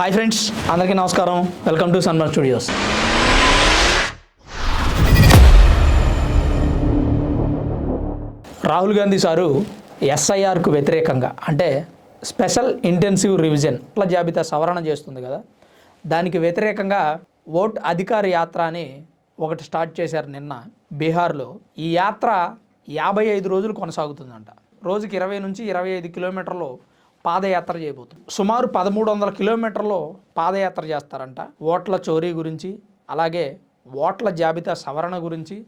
Hi friends అందరికీ నమస్కారం. Welcome to సన్మర్ studios. Rahul Gandhi sir ఎస్ఐఆర్కు వ్యతిరేకంగా అంటే స్పెషల్ ఇంటెన్సివ్ రివిజన్ ఇట్లా జాబితా సవరణ చేస్తుంది కదా. దానికి వ్యతిరేకంగా ఓట్ అధికార యాత్ర అని ఒకటి స్టార్ట్ చేశారు నిన్న బీహార్లో. ఈ యాత్ర యాభై ఐదు రోజులు కొనసాగుతుందంట. రోజుకి ఇరవై నుంచి ఇరవై ఐదు కిలోమీటర్లు పాదయాత్ర చేయబోతుంది సుమారు పదమూడు వందల కిలోమీటర్లో పాదయాత్ర చేస్తారంట. ఓట్ల చోరీ గురించి అలాగే ఓట్ల జాబితా సవరణ గురించి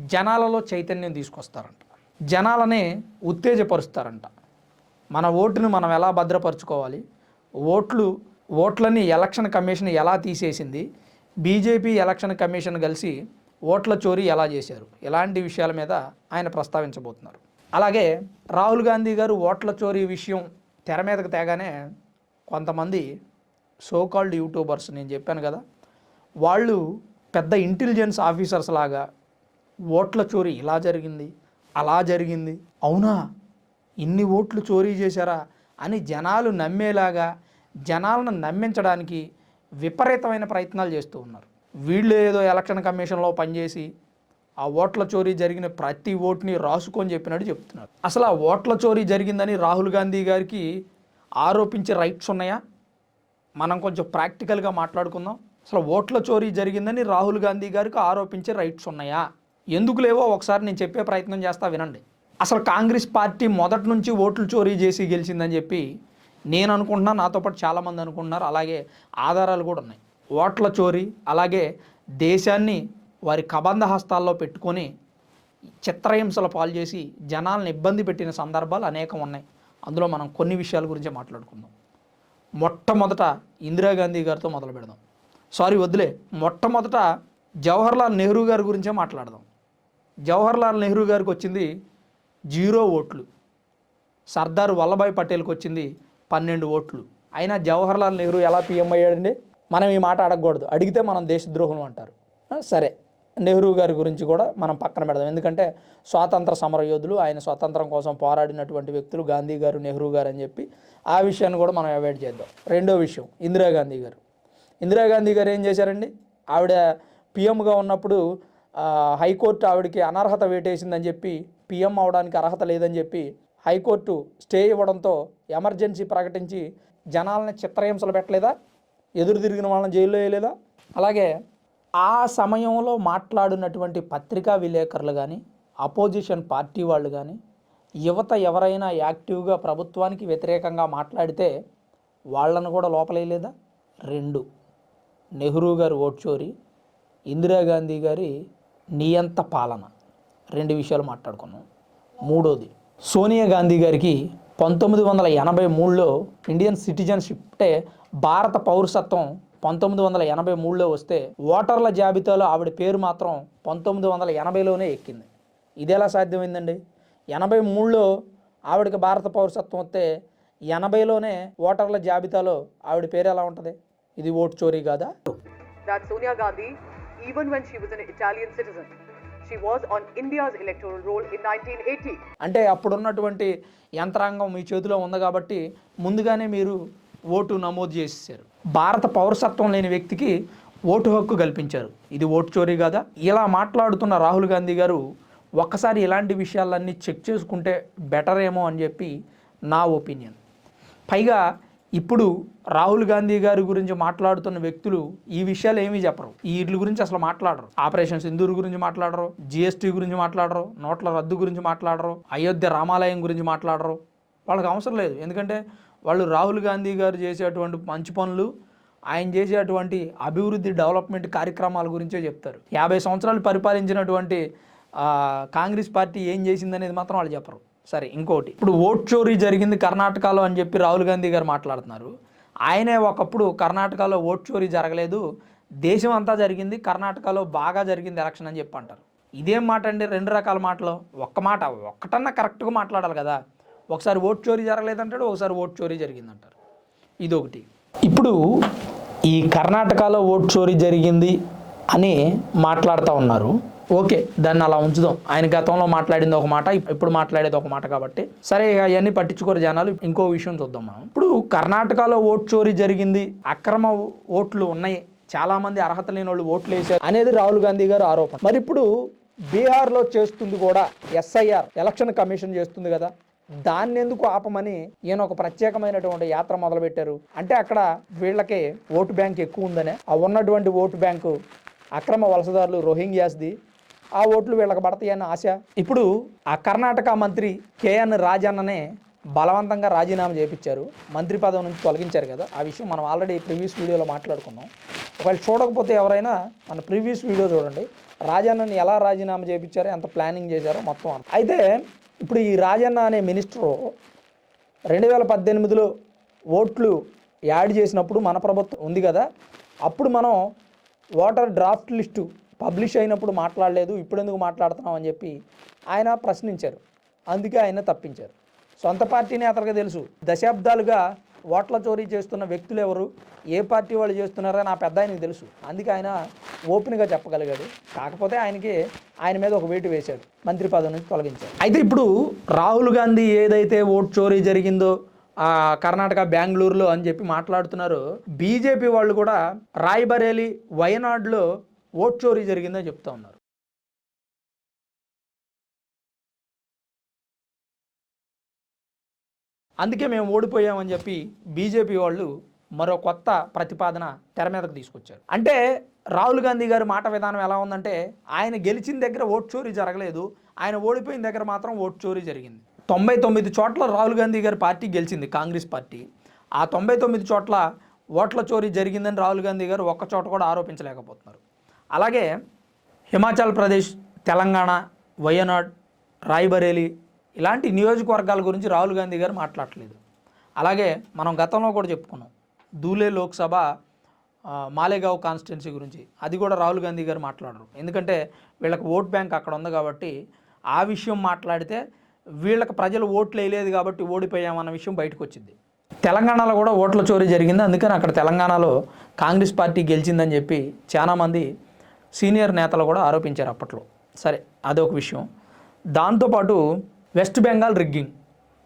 జనాలలో చైతన్యం తీసుకొస్తారంట. జనాలనే ఉత్తేజపరుస్తారంట. మన ఓటును మనం ఎలా భద్రపరచుకోవాలి? ఓట్లు ఓట్లని ఎలక్షన్ కమిషన్ ఎలా తీసేసింది? బీజేపీ ఎలక్షన్ కమిషన్ కలిసి ఓట్ల చోరీ ఎలా చేశారు? ఇలాంటి విషయాల మీద ఆయన ప్రస్తావించబోతున్నారు. అలాగే రాహుల్ గాంధీ గారు ఓట్ల చోరీ విషయం తెర మీదకు తేగానే కొంతమంది సోకాల్డ్ యూట్యూబర్స్ నేను చెప్పాను కదా వాళ్ళు పెద్ద ఇంటెలిజెన్స్ ఆఫీసర్స్ లాగా ఓట్ల చోరీ ఇలా జరిగింది అలా జరిగింది అవునా? ఇన్ని ఓట్లు చోరీ చేశారా? అని జనాలు నమ్మేలాగా జనాలను నమ్మించడానికి విపరీతమైన ప్రయత్నాలు చేస్తూ ఉన్నారు. వీళ్ళు ఏదో ఎలక్షన్ కమిషన్లో పనిచేసి ఆ ఓట్ల చోరీ జరిగిన ప్రతి ఓటుని రాసుకొని చెప్పినట్టు చెప్తున్నారు. అసలు ఆ ఓట్ల చోరీ జరిగిందని రాహుల్ గాంధీ గారికి ఆరోపించే రైట్స్ ఉన్నాయా? మనం కొంచెం ప్రాక్టికల్గా మాట్లాడుకుందాం. అసలు ఓట్ల చోరీ జరిగిందని రాహుల్ గాంధీ గారికి ఆరోపించే రైట్స్ ఉన్నాయా? ఎందుకు లేవో ఒకసారి నేను చెప్పే ప్రయత్నం చేస్తా వినండి. అసలు కాంగ్రెస్ పార్టీ మొదటి నుంచి ఓట్లు చోరీ చేసి గెలిచిందని చెప్పి నేను అనుకుంటున్నా నాతో పాటు చాలామంది అనుకుంటున్నారు. అలాగే ఆధారాలు కూడా ఉన్నాయి. ఓట్ల చోరీ అలాగే దేశాన్ని వారి కబంధ హస్తాల్లో పెట్టుకొని చిత్రహింసల పాలు చేసి జనాలను ఇబ్బంది పెట్టిన సందర్భాలు అనేకం ఉన్నాయి. అందులో మనం కొన్ని విషయాల గురించే మాట్లాడుకుందాం. మొట్టమొదట ఇందిరాగాంధీ గారితో మొదలు పెడదాం. సారీ వదిలే మొట్టమొదట జవహర్లాల్ నెహ్రూ గారి గురించే మాట్లాడదాం. జవహర్లాల్ నెహ్రూ గారికి వచ్చింది జీరో ఓట్లు. సర్దార్ వల్లభాయ్ పటేల్కి వచ్చింది పన్నెండు ఓట్లు. అయినా జవహర్లాల్ నెహ్రూ ఎలా పీఎం అయ్యాడండి? మనం ఈ మాట అడగకూడదు. అడిగితే మనం దేశద్రోహం అంటారు. సరే. నెహ్రూ గారి గురించి కూడా మనం పక్కన పెడదాం. ఎందుకంటే స్వాతంత్ర సమరయోధులు ఆయన స్వాతంత్రం కోసం పోరాడినటువంటి వ్యక్తులు గాంధీ గారు నెహ్రూ గారు అని చెప్పి ఆ విషయాన్ని కూడా మనం అవాయిడ్ చేద్దాం. రెండో విషయం ఇందిరాగాంధీ గారు. ఇందిరాగాంధీ గారు ఏం చేశారండి? ఆవిడ పిఎంగా ఉన్నప్పుడు హైకోర్టు ఆవిడకి అనర్హత వేటేసిందని చెప్పి పిఎం అవడానికి అర్హత లేదని చెప్పి హైకోర్టు స్టే ఇవ్వడంతో ఎమర్జెన్సీ ప్రకటించి జనాలని చిత్రహింసలు పెట్టలేదా? ఎదురు తిరిగిన వాళ్ళని జైల్లో వేయలేదా? అలాగే ఆ సమయంలో మాట్లాడినటువంటి పత్రికా విలేకరులు కానీ అపోజిషన్ పార్టీ వాళ్ళు కానీ యువత ఎవరైనా యాక్టివ్గా ప్రభుత్వానికి వ్యతిరేకంగా మాట్లాడితే వాళ్ళను కూడా లోపలేయలేదా? రెండు. నెహ్రూ గారు ఓట్ చోరీ ఇందిరాగాంధీ గారి నియంత పాలన. రెండు విషయాలు మాట్లాడుకున్నాం. మూడోది సోనియా గాంధీ గారికి పంతొమ్మిది వందల ఎనభై మూడులో ఇండియన్ సిటిజన్షిప్ అంటే భారత పౌరసత్వం పంతొమ్మిది వందల ఎనభై మూడులో వస్తే ఓటర్ల జాబితాలో ఆవిడ పేరు మాత్రం పంతొమ్మిది వందల ఎనభైలోనే ఎక్కింది. ఇది ఎలా సాధ్యమైందండి? ఎనభై మూడులో ఆవిడకి భారత పౌరసత్వం వస్తే ఎనభైలోనే ఓటర్ల జాబితాలో ఆవిడ పేరు ఎలా ఉంటుంది? ఇది ఓటు చోరీ కాదా? That Sonia Gandhi, even when she was an Italian citizen, she was on India's electoral roll in 1980. అంటే అప్పుడున్నటువంటి యంత్రాంగం మీ చేతిలో ఉంది కాబట్టి ముందుగానే మీరు ఓటు నమోదు చేసేసారు భారత పౌరసత్వం లేని వ్యక్తికి ఓటు హక్కు కల్పించారు. ఇది ఓటు చోరీ కాదా? ఇలా మాట్లాడుతున్న రాహుల్ గాంధీ గారు ఒక్కసారి ఇలాంటి విషయాలన్నీ చెక్ చేసుకుంటే బెటర్ ఏమో అని చెప్పి నా ఒపీనియన్. పైగా ఇప్పుడు రాహుల్ గాంధీ గారి గురించి మాట్లాడుతున్న వ్యక్తులు ఈ విషయాలు ఏమీ చెప్పరు. ఈ వీటి గురించి అసలు మాట్లాడరు. ఆపరేషన్ సింధూరు గురించి మాట్లాడరు జిఎస్టీ గురించి మాట్లాడరు నోట్ల రద్దు గురించి మాట్లాడరు అయోధ్య రామాలయం గురించి మాట్లాడరు. వాళ్ళకి అవసరం లేదు. ఎందుకంటే వాళ్ళు రాహుల్ గాంధీ గారు చేసేటువంటి మంచి పనులు ఆయన చేసేటువంటి అభివృద్ధి డెవలప్మెంట్ కార్యక్రమాల గురించే చెప్తారు. యాభై సంవత్సరాలు పరిపాలించినటువంటి కాంగ్రెస్ పార్టీ ఏం చేసిందనేది మాత్రం వాళ్ళు చెప్పరు. సరే ఇంకోటి. ఇప్పుడు ఓట్ చోరీ జరిగింది కర్ణాటకలో అని చెప్పి రాహుల్ గాంధీ గారు మాట్లాడుతున్నారు. ఆయనే ఒకప్పుడు కర్ణాటకలో ఓట్ చోరీ జరగలేదు. దేశం అంతా జరిగింది కర్ణాటకలో బాగా జరిగింది ఎలక్షన్ అని చెప్పి అంటారు. ఇదేం మాట అండి? రెండు రకాల మాటలు. ఒక్క మాట ఒక్కటన్నా కరెక్ట్గా మాట్లాడాలి కదా. ఒకసారి ఓట్ చోరీ జరగలేదంటాడు ఒకసారి ఓట్ చోరీ జరిగిందంటారు. ఇదొకటి. ఇప్పుడు ఈ కర్ణాటకలో ఓట్ చోరీ జరిగింది అని మాట్లాడుతూ ఉన్నారు. ఓకే దాన్ని అలా ఉంచుదాం. ఆయన గతంలో మాట్లాడింది ఒక మాట ఇప్పుడు మాట్లాడేది ఒక మాట కాబట్టి. సరే అవన్నీ పట్టించుకోరు జనాలు. ఇంకో విషయం చూద్దాం మనం. ఇప్పుడు కర్ణాటకలో ఓట్ చోరీ జరిగింది అక్రమ ఓట్లు ఉన్నాయి చాలామంది అర్హత లేని వాళ్ళు ఓట్లు వేశారు అనేది రాహుల్ గాంధీ గారు ఆరోపణ. మరి ఇప్పుడు బీహార్లో చేస్తుంది కూడా ఎస్ఐఆర్ ఎలక్షన్ కమిషన్ చేస్తుంది కదా. దాన్ని ఎందుకు ఆపమని ఈయన ఒక ప్రత్యేకమైనటువంటి యాత్ర మొదలుపెట్టారు. అంటే అక్కడ వీళ్ళకి ఓటు బ్యాంక్ ఎక్కువ ఉందనే. ఆ ఉన్నటువంటి ఓటు బ్యాంకు అక్రమ వలసదారులు రోహింగ్యాస్ది. ఆ ఓట్లు వీళ్ళకి పడతాయని ఆశ. ఇప్పుడు ఆ కర్ణాటక మంత్రి కేఎన్ రాజన్ననే బలవంతంగా రాజీనామా చేపించారు. మంత్రి పదవి నుంచి తొలగించారు కదా. ఆ విషయం మనం ఆల్రెడీ ప్రీవియస్ వీడియోలో మాట్లాడుకున్నాం. ఒకవేళ చూడకపోతే ఎవరైనా మన ప్రీవియస్ వీడియో చూడండి. రాజన్నని ఎలా రాజీనామా చేపించారో ఎంత ప్లానింగ్ చేశారో మొత్తం అయితే ఇప్పుడు ఈ రాజన్న అనే మినిస్టరు రెండు వేల పద్దెనిమిదిలో ఓట్లు యాడ్ చేసినప్పుడు మన ప్రభుత్వం ఉంది కదా అప్పుడు మనం ఓటర్ డ్రాఫ్ట్ లిస్టు పబ్లిష్ అయినప్పుడు మాట్లాడలేదు ఇప్పుడు ఎందుకు మాట్లాడుతున్నాం అని చెప్పి ఆయన ప్రశ్నించారు. అందుకే ఆయన తప్పించారు. సొంత పార్టీ నేతలకు తెలుసు దశాబ్దాలుగా ఓట్ల చోరీ చేస్తున్న వ్యక్తులు ఎవరు? ఏ పార్టీ వాళ్ళు చేస్తున్నారో నా పెద్ద ఆయనకు తెలుసు. అందుకే ఆయన ఓపెన్గా చెప్పగలిగాడు. కాకపోతే ఆయనకి ఆయన మీద ఒక వేటు వేశాడు. మంత్రి పదవి నుంచి తొలగించారు అయితే ఇప్పుడు రాహుల్ గాంధీ ఏదైతే ఓట్ చోరీ జరిగిందో ఆ కర్ణాటక బెంగళూరులో అని చెప్పి మాట్లాడుతున్నారు బీజేపీ వాళ్ళు కూడా రాయ్బరేలీ వయనాడ్లో ఓట్ చోరీ జరిగిందని చెప్తా ఉన్నారు. అందుకే మేము ఓడిపోయామని చెప్పి బీజేపీ వాళ్ళు మరో కొత్త ప్రతిపాదన తెర మీదకు తీసుకొచ్చారు. అంటే రాహుల్ గాంధీ గారి మాట విధానం ఎలా ఉందంటే ఆయన గెలిచిన దగ్గర ఓట్ చోరీ జరగలేదు ఆయన ఓడిపోయిన దగ్గర మాత్రం ఓట్ చోరీ జరిగింది. తొంభై తొమ్మిది చోట్ల రాహుల్ గాంధీ గారి పార్టీ గెలిచింది కాంగ్రెస్ పార్టీ. ఆ తొంభై తొమ్మిది చోట్ల ఓట్ల చోరీ జరిగిందని రాహుల్ గాంధీ గారు ఒక్క చోట కూడా ఆరోపించలేకపోతున్నారు. అలాగే హిమాచల్ ప్రదేశ్ తెలంగాణ వయనాడ్ రాయ్బరేలీ ఇలాంటి నియోజకవర్గాల గురించి రాహుల్ గాంధీ గారు మాట్లాడట్లేదు. అలాగే మనం గతంలో కూడా చెప్పుకున్నాం. దూలే లోక్సభ మాలేగావ్ కాన్స్టిట్యున్సీ గురించి. అది కూడా రాహుల్ గాంధీ గారు మాట్లాడరు. ఎందుకంటే వీళ్ళకి ఓట్ బ్యాంక్ అక్కడ ఉంది కాబట్టి ఆ విషయం మాట్లాడితే వీళ్ళకి ప్రజలు ఓట్లు వేయలేదు కాబట్టి ఓడిపోయామన్న విషయం బయటకు వచ్చింది తెలంగాణలో కూడా ఓట్ల చోరీ జరిగింది. అందుకని అక్కడ తెలంగాణలో కాంగ్రెస్ పార్టీ గెలిచిందని చెప్పి చాలామంది సీనియర్ నేతలు కూడా ఆరోపించారు అప్పట్లో. సరే అదొక విషయం. దాంతోపాటు వెస్ట్ బెంగాల్ రిగ్గింగ్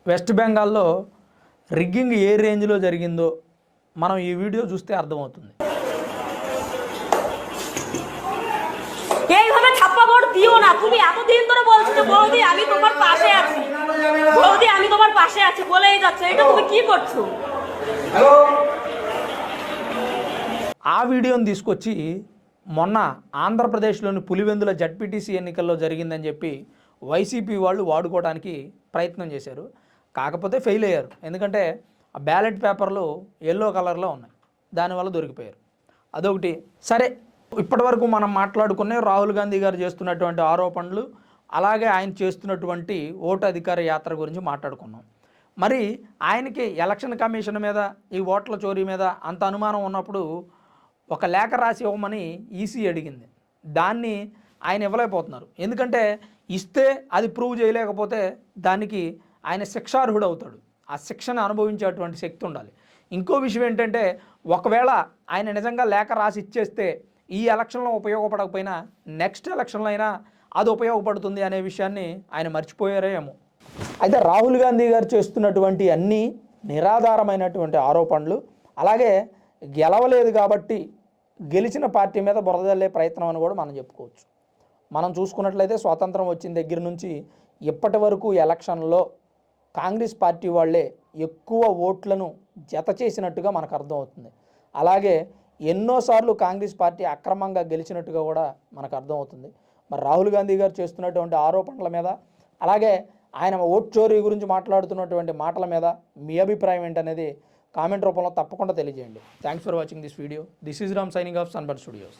వెస్ట్ బెంగాల్లో రిగ్గింగ్ ఏ రేంజ్లో జరిగిందో మనం ఈ వీడియో చూస్తే అర్థమవుతుంది এইভাবে ছাপ্পা ভোট দিও না তুমি এতদিন ধরে বলছো যে বৌদি আমি তোমার পাশে আছি বৌদি আমি তোমার পাশে আছি বলেই যাচ্ছে এটা তুমি কি করছো ఆ వీడియోని తీసుకొచ్చి మొన్న ఆంధ్రప్రదేశ్లోని పులివెందుల జడ్పీటీసీ ఎన్నికల్లో జరిగిందని చెప్పి వైసీపీ వాళ్ళు వాడుకోవడానికి ప్రయత్నం చేశారు. కాకపోతే ఫెయిల్ అయ్యారు. ఎందుకంటే ఆ బ్యాలెట్ పేపర్లు ఎల్లో కలర్లో ఉన్నాయి. దానివల్ల దొరికిపోయారు. అదొకటి. సరే ఇప్పటివరకు మనం మాట్లాడుకునే రాహుల్ గాంధీ గారు చేస్తున్నటువంటి ఆరోపణలు అలాగే ఆయన చేస్తున్నటువంటి ఓటు అధికార యాత్ర గురించి మాట్లాడుకున్నాం. మరి ఆయనకి ఎలక్షన్ కమిషన్ మీద ఈ ఓట్ల చోరీ మీద అంత అనుమానం ఉన్నప్పుడు ఒక లేఖ రాసి ఇవ్వమని ఈసీ అడిగింది. దాన్ని ఆయన ఇవ్వలేకపోతున్నారు. ఎందుకంటే ఇస్తే అది ప్రూవ్ చేయలేకపోతే దానికి ఆయన శిక్షార్హుడు అవుతాడు ఆ శిక్షను అనుభవించేటువంటి శక్తి ఉండాలి. ఇంకో విషయం ఏంటంటే ఒకవేళ ఆయన నిజంగా లేఖ రాసి ఇచ్చేస్తే ఈ ఎలక్షన్లో ఉపయోగపడకపోయినా నెక్స్ట్ ఎలక్షన్లో అయినా అది ఉపయోగపడుతుంది అనే విషయాన్ని ఆయన మర్చిపోయారేమో ఏమో. అయితే రాహుల్ గాంధీ గారు చేస్తున్నటువంటి అన్ని నిరాధారమైనటువంటి ఆరోపణలు అలాగే గెలవలేదు కాబట్టి గెలిచిన పార్టీ మీద బురదల్లే ప్రయత్నం అని కూడా మనం చెప్పుకోవచ్చు. మనం చూసుకున్నట్లయితే స్వాతంత్రం వచ్చిన దగ్గర నుంచి ఇప్పటి వరకు ఎలక్షన్లో కాంగ్రెస్ పార్టీ వాళ్ళే ఎక్కువ ఓట్లను జత చేసినట్టుగా మనకు అర్థమవుతుంది. అలాగే ఎన్నోసార్లు కాంగ్రెస్ పార్టీ అక్రమంగా గెలిచినట్టుగా కూడా మనకు అర్థమవుతుంది. మరి రాహుల్ గాంధీ గారు చేస్తున్నటువంటి ఆరోపణల మీద అలాగే ఆయన ఓట్ చోరీ గురించి మాట్లాడుతున్నటువంటి మాటల మీద మీ అభిప్రాయం ఏంటనేది కామెంట్ రూపంలో తప్పకుండా తెలియజేయండి. Thanks for watching this video this is Ram signing off Sunbird Studios